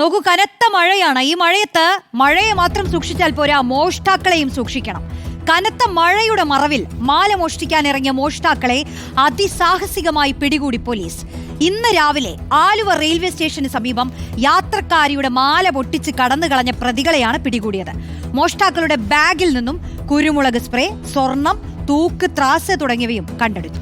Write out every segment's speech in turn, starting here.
നോക്കൂ കനത്ത മഴയാണ്. ഈ മഴയത്ത് മഴയെ മാത്രം സൂക്ഷിച്ചാൽ പോരാ മോഷ്ടാക്കളെയും സൂക്ഷിക്കണം. കനത്ത മഴയുടെ മറവിൽ മാല മോഷ്ടിക്കാൻ ഇറങ്ങിയ മോഷ്ടാക്കളെ അതിസാഹസികമായി പിടികൂടി പോലീസ്. ഇന്ന് രാവിലെ ആലുവ റെയിൽവേ സ്റ്റേഷന് സമീപം യാത്രക്കാരിയുടെ മാല പൊട്ടിച്ച് കടന്നു കളഞ്ഞ പ്രതികളെയാണ് പിടികൂടിയത്. മോഷ്ടാക്കളുടെ ബാഗിൽ നിന്നും കുരുമുളക് സ്പ്രേ സ്വർണം തൂക്ക് ത്രാസ് തുടങ്ങിയവയും കണ്ടെടുത്തു.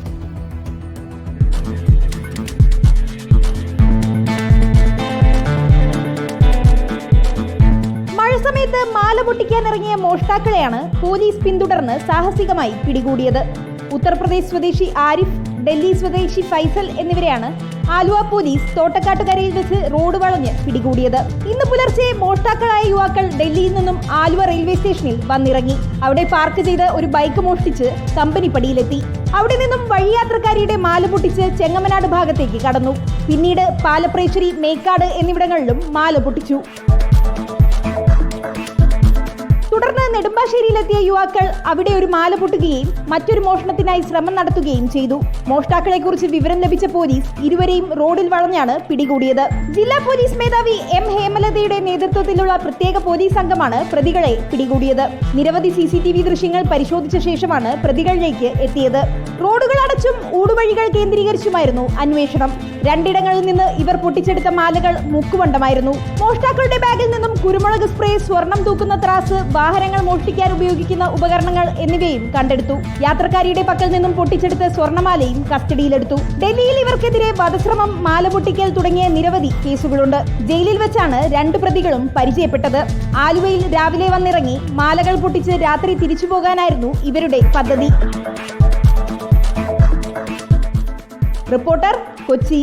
സമയത്ത് മാല പൊട്ടിക്കാൻ ഇറങ്ങിയ മോഷ്ടാക്കളെയാണ് പോലീസ് പിന്തുടർന്ന് സാഹസികമായി പിടികൂടിയത്. ഉത്തർപ്രദേശ് സ്വദേശി ആരിഫ് ഡൽഹി സ്വദേശി ഫൈസൽ എന്നിവരെയാണ് ആലുവ പോലീസ് തോട്ടക്കാട്ടുകരയിൽ വെച്ച് റോഡ് വളഞ്ഞ് പിടികൂടിയത്. ഇന്ന് പുലർച്ചെ മോഷ്ടാക്കളായ യുവാക്കൾ ഡൽഹിയിൽ നിന്നും ആലുവ റെയിൽവേ സ്റ്റേഷനിൽ വന്നിറങ്ങി. അവിടെ പാർക്ക് ചെയ്ത് ഒരു ബൈക്ക് മോഷ്ടിച്ച് കമ്പനിപ്പടിയിലെത്തി. അവിടെ നിന്നും വഴിയാത്രക്കാരിയുടെ മാല പൊട്ടിച്ച് ചെങ്ങമനാട് ഭാഗത്തേക്ക് കടന്നു. പിന്നീട് പാലപ്രേശ്വരി മേക്കാട് എന്നിവിടങ്ങളിലും മാല പൊട്ടിച്ചു. നെടുമ്പാശ്ശേരിയിലെത്തിയ യുവാക്കൾ അവിടെ ഒരു മാല പൊട്ടുകയും മറ്റൊരു മോഷണത്തിനായി ശ്രമം നടത്തുകയും ചെയ്തു. മോഷ്ടാക്കളെ കുറിച്ച് വിവരം ലഭിച്ച പോലീസ് ഇരുവരെയും റോഡിൽ വളഞ്ഞാണ് പിടികൂടിയത്. ജില്ലാ പോലീസ് മേധാവി എം ഹേമലതയുടെ നേതൃത്വത്തിലുള്ള പ്രത്യേക പോലീസ് സംഘമാണ് പ്രതികളെ പിടികൂടിയത്. നിരവധി സി ദൃശ്യങ്ങൾ പരിശോധിച്ച ശേഷമാണ് പ്രതികളിലേക്ക് എത്തിയത്. റോഡുകൾ അടച്ചും കേന്ദ്രീകരിച്ചുമായിരുന്നു അന്വേഷണം. രണ്ടിടങ്ങളിൽ നിന്ന് ഇവർ പൊട്ടിച്ചെടുത്ത മാലകൾ മുക്കുവണ്ടമായിരുന്നു. മോഷ്ടാക്കളുടെ ബാഗിൽ നിന്നും കുരുമുളക് സ്പ്രേ സ്വർണം തൂക്കുന്ന ത്രാസ് വാഹനങ്ങൾ മോഷ്ടിക്കാൻ ഉപയോഗിക്കുന്ന ഉപകരണങ്ങൾ എന്നിവയും കണ്ടെടുത്തു. യാത്രക്കാരിയുടെ പക്കൽ നിന്നും പൊട്ടിച്ചെടുത്ത സ്വർണമാലയും കസ്റ്റഡിയിലെടുത്തു. ഡൽഹിയിൽ ഇവർക്കെതിരെ വധശ്രമം മാല പൊട്ടിക്കൽ തുടങ്ങിയ നിരവധി കേസുകളുണ്ട്. ജയിലിൽ വെച്ചാണ് രണ്ട് പ്രതികളും പരിചയപ്പെട്ടത്. ആലുവയിൽ രാവിലെ വന്നിറങ്ങി മാലകൾ പൊട്ടിച്ച് രാത്രി തിരിച്ചു പോകാനായിരുന്നു ഇവരുടെ പദ്ധതി. റിപ്പോർട്ടർ കൊച്ചി